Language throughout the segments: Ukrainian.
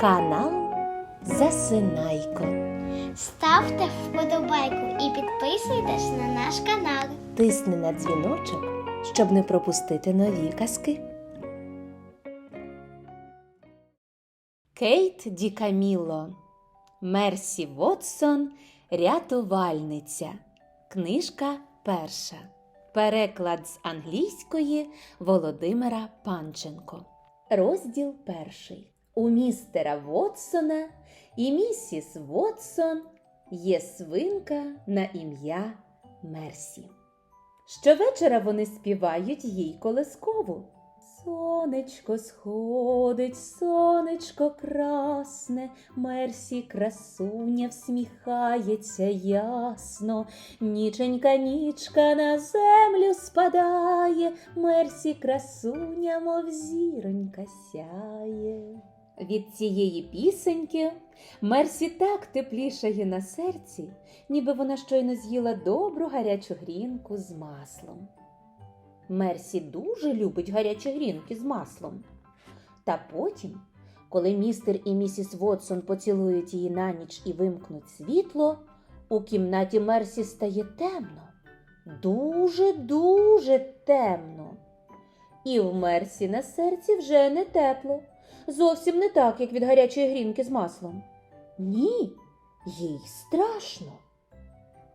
Канал Засинайко. Ставте вподобайку і підписуйтесь на наш канал. Тисни на дзвіночок, щоб не пропустити нові казки. Кейт Ді Каміло. Мерсі Вотсон. Рятувальниця. Книжка перша. Переклад з англійської Володимира Панченко. Розділ перший. У містера Вотсона і місіс Вотсон є свинка на ім'я Мерсі. Щовечора вони співають їй колискову. Сонечко сходить, сонечко красне, Мерсі красуня всміхається ясно, ніченька нічка на землю спадає, Мерсі красуня, мов зіронька сяє. Від цієї пісеньки Мерсі так теплішає на серці, ніби вона щойно з'їла добру гарячу грінку з маслом. Мерсі дуже любить гарячі грінки з маслом. Та потім, коли містер і місіс Вотсон поцілують її на ніч і вимкнуть світло, у кімнаті Мерсі стає темно. Дуже-дуже темно. І в Мерсі на серці вже не тепло. Зовсім не так, як від гарячої грінки з маслом. Ні, їй страшно.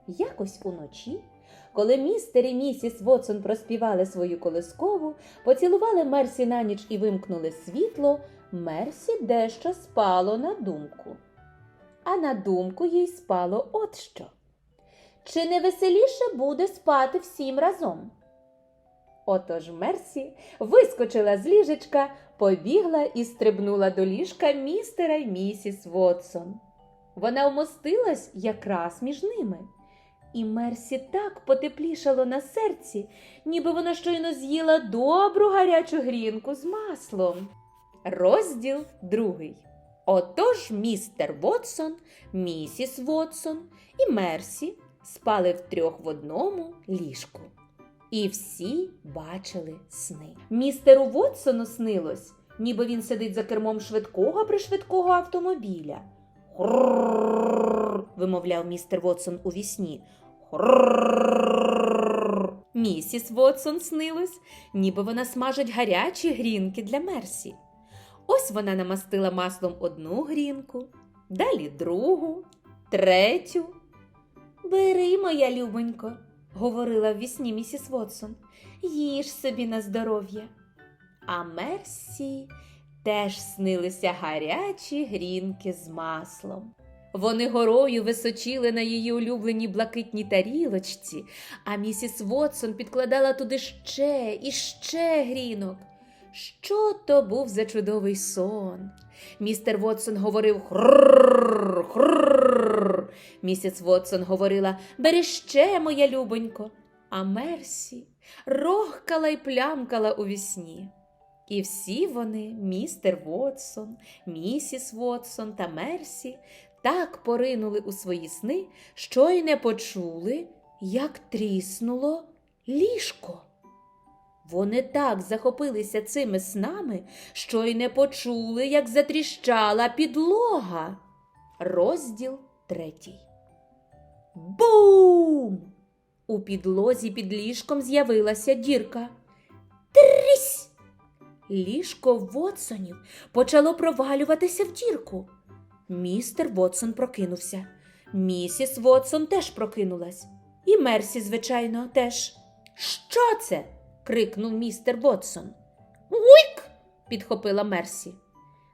Якось уночі, коли містер і місіс Вотсон проспівали свою колискову, поцілували Мерсі на ніч і вимкнули світло, Мерсі дещо спало на думку. А на думку їй спало от що. Чи не веселіше буде спати всім разом? Отож Мерсі вискочила з ліжечка, побігла і стрибнула до ліжка містера й місіс Вотсон. Вона вмостилась якраз між ними. І Мерсі так потеплішало на серці, ніби вона щойно з'їла добру гарячу грінку з маслом. Розділ другий. Отож містер Вотсон, місіс Вотсон і Мерсі спали втрьох в одному ліжку. І всі бачили сни. Містеру Вотсону снилось, ніби він сидить за кермом швидкого пришвидкого автомобіля. Вимовляв містер Вотсон у вісні. Місіс Вотсон снилось, ніби вона смажить гарячі грінки для Мерсі. Ось вона намастила маслом одну грінку, далі другу, третю. Бери, моя любонько, говорила в вісні місіс Вотсон, їж собі на здоров'я. А Мерсі теж снилися гарячі грінки з маслом. Вони горою височили на її улюбленій блакитній тарілочці, а місіс Вотсон підкладала туди ще і ще грінок. Що то був за чудовий сон? Містер Вотсон говорив хрррррр, хрррррр. Місіс Вотсон говорила Бери ще, моя любонько. А Мерсі рохкала й плямкала у вісні. І всі вони, містер Вотсон, місіс Вотсон та Мерсі, так поринули у свої сни, що й не почули, як тріснуло ліжко. Вони так захопилися цими снами, що й не почули, як затріщала підлога. Розділ третій. Бум! У підлозі під ліжком з'явилася дірка. Трісь! Ліжко Вотсонів почало провалюватися в дірку. Містер Вотсон прокинувся. Місіс Вотсон теж прокинулась. І Мерсі, звичайно, теж. Що це? Крикнув містер Вотсон. Уйк. підхопила Мерсі.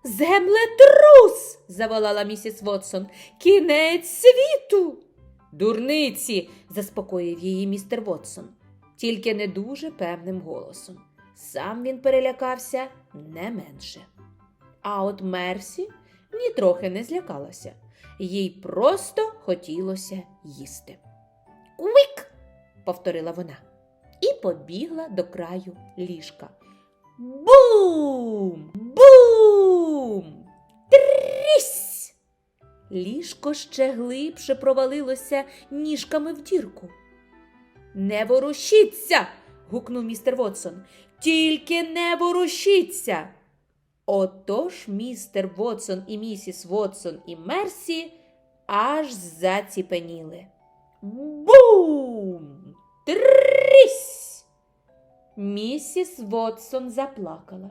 Землетрус. заволала місіс Вотсон. Кінець світу. Дурниці, заспокоїв її містер Вотсон, тільки не дуже певним голосом. Сам він перелякався не менше. А от Мерсі нітрохи не злякалася. Їй просто хотілося їсти. Уик! повторила вона і побігла до краю ліжка. Бум! Бум! Трісь! Ліжко ще глибше провалилося ніжками в дірку. Не ворушіться. гукнув містер Вотсон. Тільки не ворушіться. Отож містер Вотсон і місіс Вотсон і Мерсі аж заціпеніли. Бум! Трісь! Місіс Вотсон заплакала.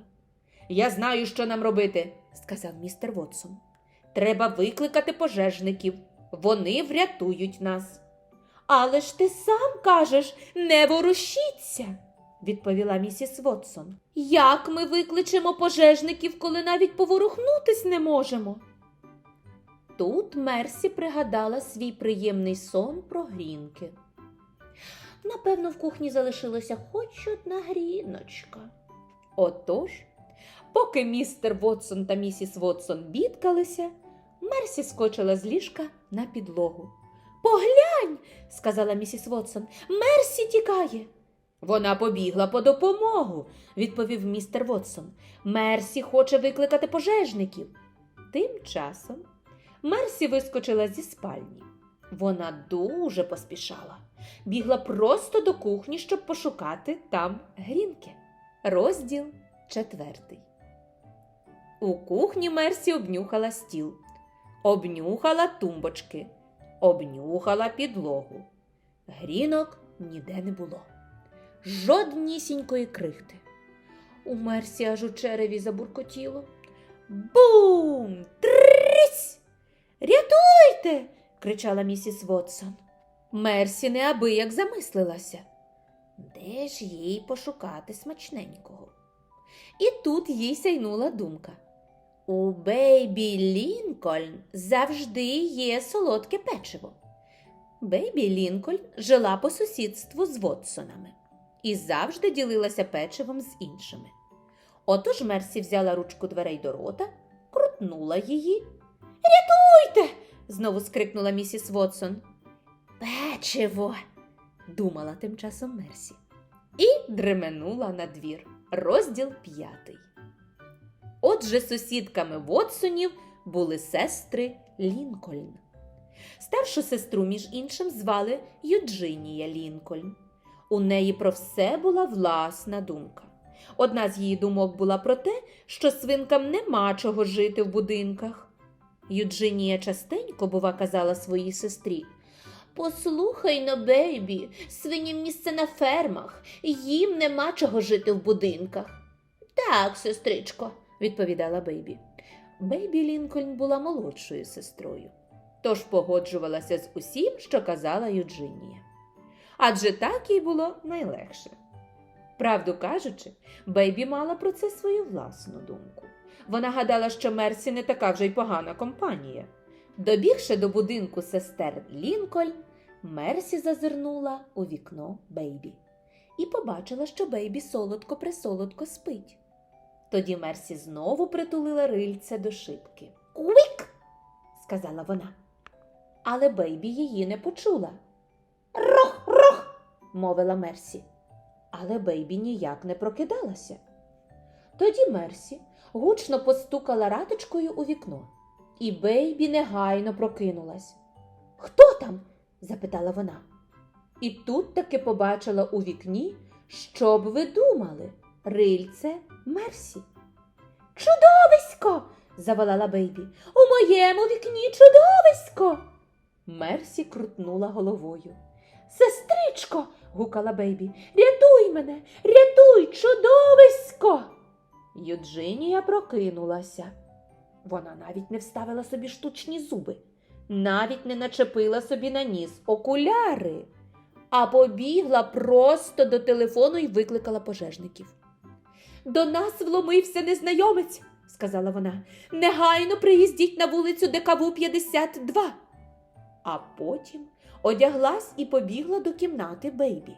Я знаю, що нам робити, сказав містер Вотсон. Треба викликати пожежників. Вони врятують нас. Але ж ти сам кажеш, не ворушіться, відповіла місіс Вотсон. Як ми викличемо пожежників, коли навіть поворухнутись не можемо? Тут Мерсі пригадала свій приємний сон про грінки. Напевно, в кухні залишилася хоч одна гріночка. Отож, поки містер Вотсон та місіс Вотсон бідкалися, Мерсі скочила з ліжка на підлогу. Поглянь, сказала місіс Вотсон, Мерсі тікає. Вона побігла по допомогу, відповів містер Вотсон. Мерсі хоче викликати пожежників. Тим часом Мерсі вискочила зі спальні. Вона дуже поспішала, бігла просто до кухні, щоб пошукати там грінки. Розділ четвертий. У кухні Мерсі обнюхала стіл, обнюхала тумбочки, обнюхала підлогу. Грінок ніде не було. Жоднісінької крихти. У Мерсі аж у череві забуркотіло. Бум! Трісь! Рятуйте! кричала місіс Вотсон. Мерсі неабияк замислилася. Де ж їй пошукати смачненького? І тут їй сяйнула думка. У Бейбі Лінкольн завжди є солодке печиво. Бейбі Лінкольн жила по сусідству з Вотсонами і завжди ділилася печивом з іншими. Отож Мерсі взяла ручку дверей до рота, крутнула її. Рятуйте! знову скрикнула місіс Вотсон. Печиво, думала тим часом Мерсі. І дременула на двір. Розділ п'ятий. Отже, сусідками Вотсонів були сестри Лінкольн. Старшу сестру, між іншим, звали Юджинія Лінкольн. У неї про все була власна думка. Одна з її думок була про те, що свинкам нема чого жити в будинках. Юджинія частенько, бува, казала своїй сестрі. Послухай но, бейбі, свиням місце на фермах, їм нема чого жити в будинках. Так, сестричко, відповідала Бейбі. Бейбі Лінкольн була молодшою сестрою, тож погоджувалася з усім, що казала Юджинія. Адже так їй було найлегше. Правду кажучи, Бейбі мала про це свою власну думку. Вона гадала, що Мерсі не така вже й погана компанія. Добігши до будинку сестер Лінкольн, Мерсі зазирнула у вікно Бейбі і побачила, що Бейбі солодко присолодко спить. Тоді Мерсі знову притулила рильце до шибки. Квик! сказала вона. Але Бейбі її не почула. Рох, рох, мовила Мерсі. Але Бейбі ніяк не прокидалася. Тоді Мерсі гучно постукала ратичкою у вікно, і Бейбі негайно прокинулась. Хто там? запитала вона. І тут таки побачила у вікні, що б ви думали, рильце Мерсі. Чудовисько! заволала Бейбі. У моєму вікні чудовисько. Мерсі крутнула головою. Сестричко, гукала Бейбі, рятуй мене, рятуй, чудовисько. Юджинія прокинулася. Вона навіть не вставила собі штучні зуби, навіть не начепила собі на ніс окуляри, а побігла просто до телефону і викликала пожежників. До нас вломився незнайомець, сказала вона. Негайно приїздіть на вулицю ДКВ 52. А потім одяглась і побігла до кімнати Бейбі.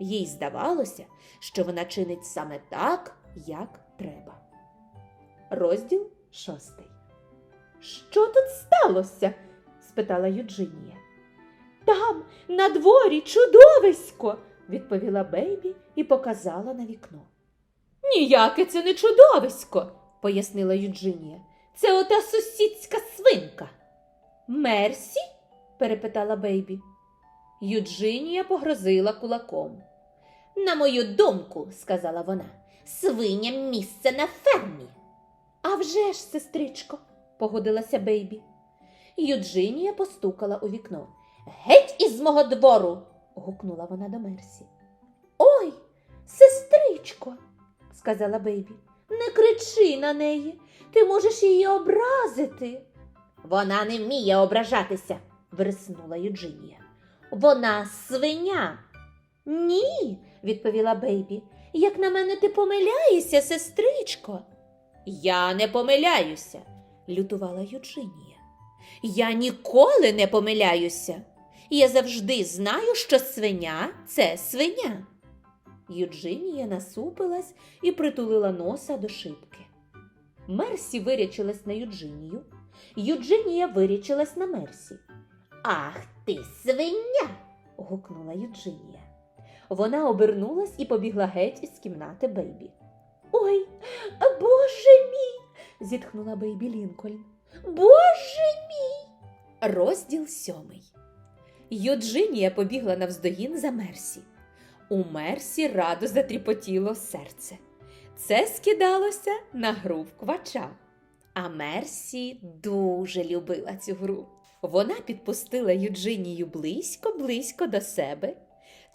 Їй здавалося, що вона чинить саме так, як треба. Розділ шостий. Що тут сталося? спитала Юджинія. Там, на дворі, чудовисько, відповіла Бейбі і показала на вікно. Ніяке це не чудовисько, пояснила Юджинія. Це ота сусідська свинка. Мерсі? перепитала Бейбі. Юджинія погрозила кулаком. На мою думку, сказала вона, свиням місце на фермі. А вже ж, сестричко, погодилася Бейбі. Юджинія постукала у вікно. Геть із мого двору. гукнула вона до Мерсі. Ой, сестричко, сказала Бейбі, не кричи на неї. Ти можеш її образити. Вона не вміє ображатися, вириснула Юджинія. Вона свиня. Ні, відповіла Бейбі. Як на мене ти помиляєшся, сестричко. Я не помиляюся, лютувала Юджинія. Я ніколи не помиляюся. Я завжди знаю, що свиня це свиня. Юджинія насупилась і притулила носа до шибки. Мерсі вирячилась на Юджинію. Юджинія вирячилась на Мерсі. Ах ти, свиня. гукнула Юджинія. Вона обернулась і побігла геть із кімнати Бейбі. Ой, боже мій. зітхнула Бейбі Лінкольн. Боже мій. Розділ сьомий. Юджинія побігла навздогін за Мерсі. У Мерсі радо затріпотіло серце. Це скидалося на гру в квача. А Мерсі дуже любила цю гру. Вона підпустила Юджинію близько-близько до себе,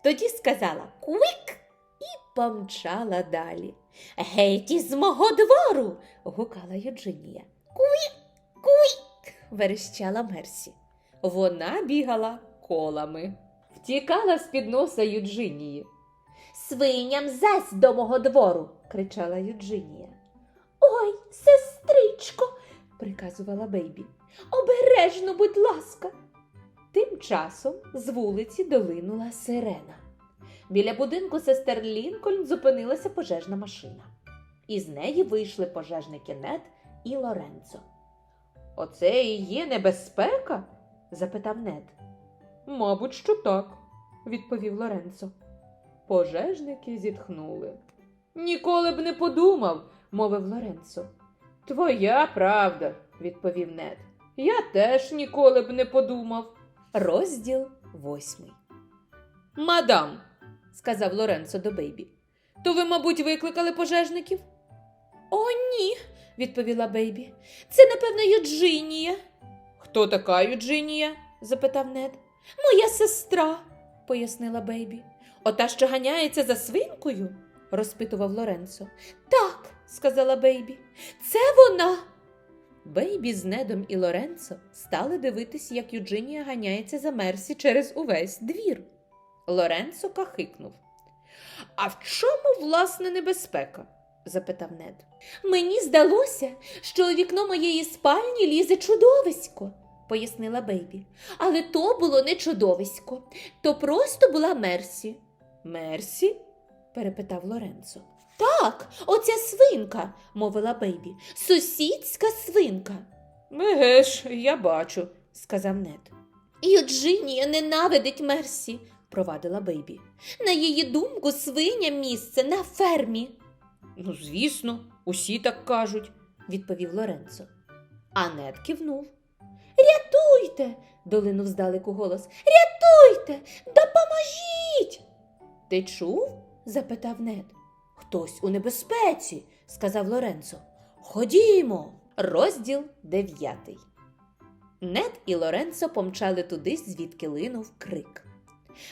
тоді сказала Квик і помчала далі. Геть із мого двору. гукала Юджинія. Квик, квик. верещала Мерсі. Вона бігала колами, втікала з-під носа Юджинії. Свиням зась до мого двору. кричала Юджинія. Ой, сестричко, приказувала Бейбі. Обережно, будь ласка. Тим часом з вулиці долинула сирена. Біля будинку сестер Лінкольн зупинилася пожежна машина. Із неї вийшли пожежники Нед і Лоренцо. Оце і є небезпека? запитав Нед. Мабуть, що так, відповів Лоренцо. Пожежники зітхнули. Ніколи б не подумав, мовив Лоренцо. Твоя правда, відповів Нед. Я теж ніколи б не подумав. Розділ восьмий. Мадам, сказав Лоренцо до Бейбі. То ви, мабуть, викликали пожежників? О, ні, відповіла Бейбі. Це, напевно, Юджинія. Хто така Юджинія? запитав Нед. Моя сестра, пояснила Бейбі. Ота, що ганяється за свинкою? розпитував Лоренцо. Так, сказала Бейбі. Це вона. Бейбі з Недом і Лоренцо стали дивитись, як Юджинія ганяється за Мерсі через увесь двір. Лоренцо кахикнув. А в чому, власне, небезпека? запитав Нед. Мені здалося, що у вікно моєї спальні лізе чудовисько, пояснила Бейбі. Але то було не чудовисько, то просто була Мерсі. Мерсі? перепитав Лоренцо. Так, оця свинка, мовила Бейбі. Сусідська свинка. Еге ж, я бачу, сказав Нед. Юджинія ненавидить Мерсі, провадила Бейбі. На її думку, свиня місце на фермі. Ну, звісно, усі так кажуть, відповів Лоренцо. А Нед кивнув. Рятуйте. долинув здалеку голос. Рятуйте, допоможіть. Ти чув? запитав Нед. Хтось у небезпеці, сказав Лоренцо. Ходімо. Розділ дев'ятий. Нед і Лоренцо помчали туди, звідки линув крик.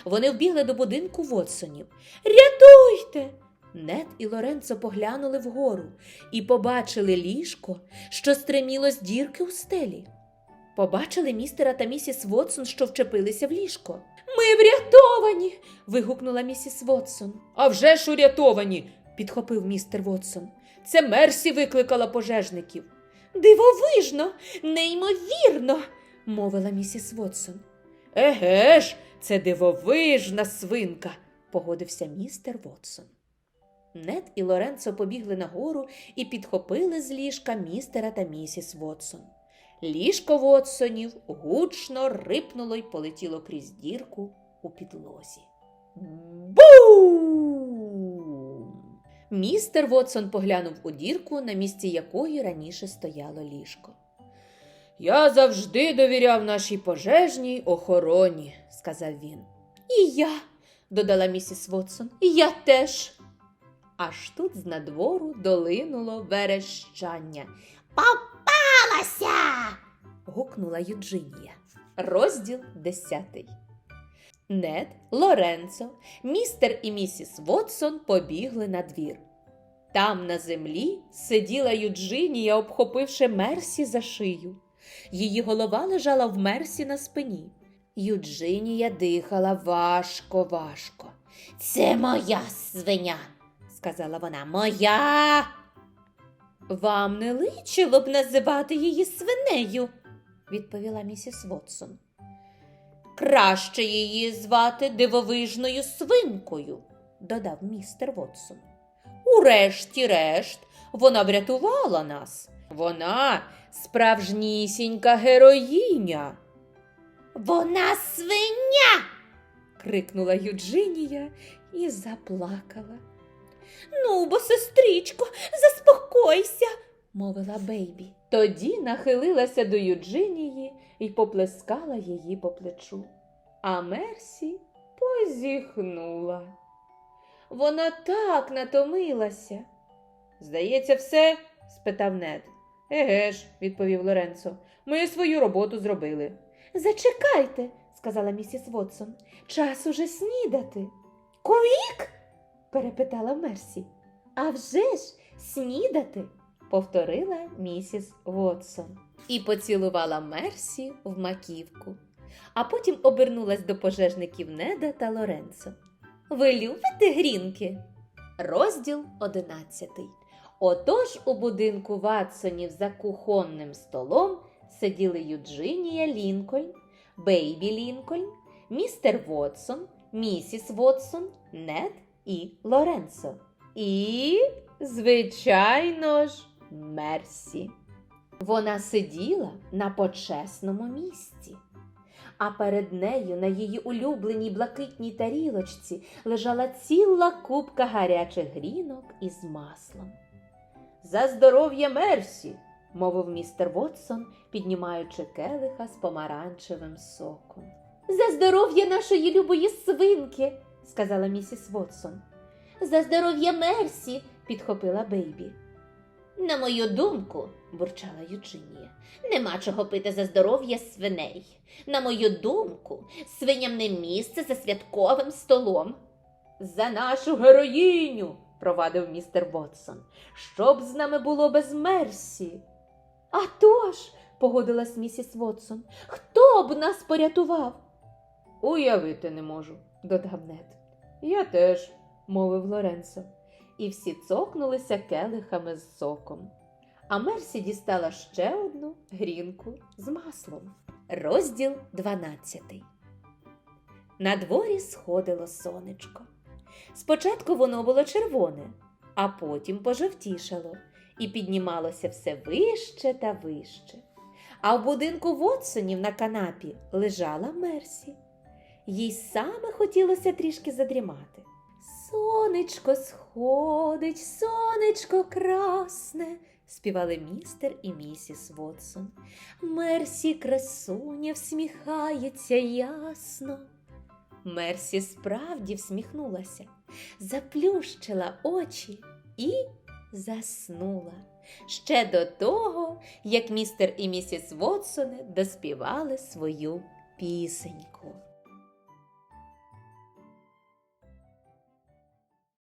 Вони вбігли до будинку Вотсонів. Рятуйте! Нед і Лоренцо поглянули вгору і побачили ліжко, що стриміло з дірки у стелі. Побачили містера та місіс Вотсон, що вчепилися в ліжко. Ми врятовані. вигукнула місіс Вотсон. А вже ж урятовані, підхопив містер Вотсон. Це Мерсі викликала пожежників. Дивовижно, неймовірно, мовила місіс Вотсон. Еге ж, це дивовижна свинка, погодився містер Вотсон. Нед і Лоренцо побігли нагору і підхопили з ліжка містера та місіс Вотсон. Ліжко Вотсонів гучно рипнуло й полетіло крізь дірку у підлозі. Бум! Містер Вотсон поглянув у дірку, на місці якої раніше стояло ліжко. Я завжди довіряв нашій пожежній охороні, сказав він. І я, додала місіс Вотсон, і я теж. Аж тут з надвору долинуло верещання. Попалася! гукнула Юджинія. Розділ десятий. Нед, Лоренцо, містер і місіс Вотсон побігли на двір. Там на землі сиділа Юджинія, обхопивши Мерсі за шию. Її голова лежала в Мерсі на спині. Юджинія дихала важко, важко. Це моя свиня, сказала вона. Моя. Вам не личило б називати її свинею, відповіла місіс Вотсон. Краще її звати дивовижною свинкою, додав містер Вотсон. Урешті-решт, вона врятувала нас. Вона справжнісінька героїня. Вона свиня. крикнула Юджинія і заплакала. Ну, бо, сестричко, заспокойся, мовила Бейбі. Тоді нахилилася до Юджинії і поплескала її по плечу. А Мерсі позіхнула. Вона так натомилася. Здається, все? спитав нед. Еге ж, відповів Лоренцо. Ми свою роботу зробили. Зачекайте, сказала місіс Вотсон. Час уже снідати. Куік? перепитала Мерсі. «А вже ж снідати, повторила місіс Вотсон і поцілувала Мерсі в маківку, а потім обернулась до пожежників Неда та Лоренцо. Ви любите грінки? Розділ одинадцятий. Отож у будинку Ватсонів за кухонним столом сиділи Юджинія Лінкольн, Бейбі Лінкольн, містер Вотсон, місіс Вотсон, Нед і Лоренцо. І, звичайно ж, Мерсі. Вона сиділа на почесному місці, а перед нею на її улюбленій блакитній тарілочці лежала ціла купка гарячих грінок із маслом. За здоров'я Мерсі, мовив містер Вотсон, піднімаючи келиха з помаранчевим соком. За здоров'я нашої любої свинки, сказала місіс Вотсон. За здоров'я Мерсі, підхопила Бейбі. На мою думку, бурчала Юджинія, нема чого пити за здоров'я свиней. На мою думку, свиням не місце за святковим столом. За нашу героїню, провадив містер Вотсон. Що б з нами було без Мерсі? «А тож», – погодилась місіс Вотсон, хто б нас порятував? Уявити не можу, додав Нед. Я теж, мовив Лоренцо, і всі цокнулися келихами з соком. А Мерсі дістала ще одну грінку з маслом. Розділ 12. На дворі сходило сонечко. Спочатку воно було червоне, а потім пожовтішало і піднімалося все вище та вище. А в будинку Вотсонів на канапі лежала Мерсі. Їй саме хотілося трішки задрімати. Сонечко сходить, сонечко красне, співали містер і місіс Вотсон. Мерсі красуня всміхається ясно. Мерсі справді всміхнулася, заплющила очі і заснула. Ще до того, як містер і місіс Вотсони доспівали свою пісеньку.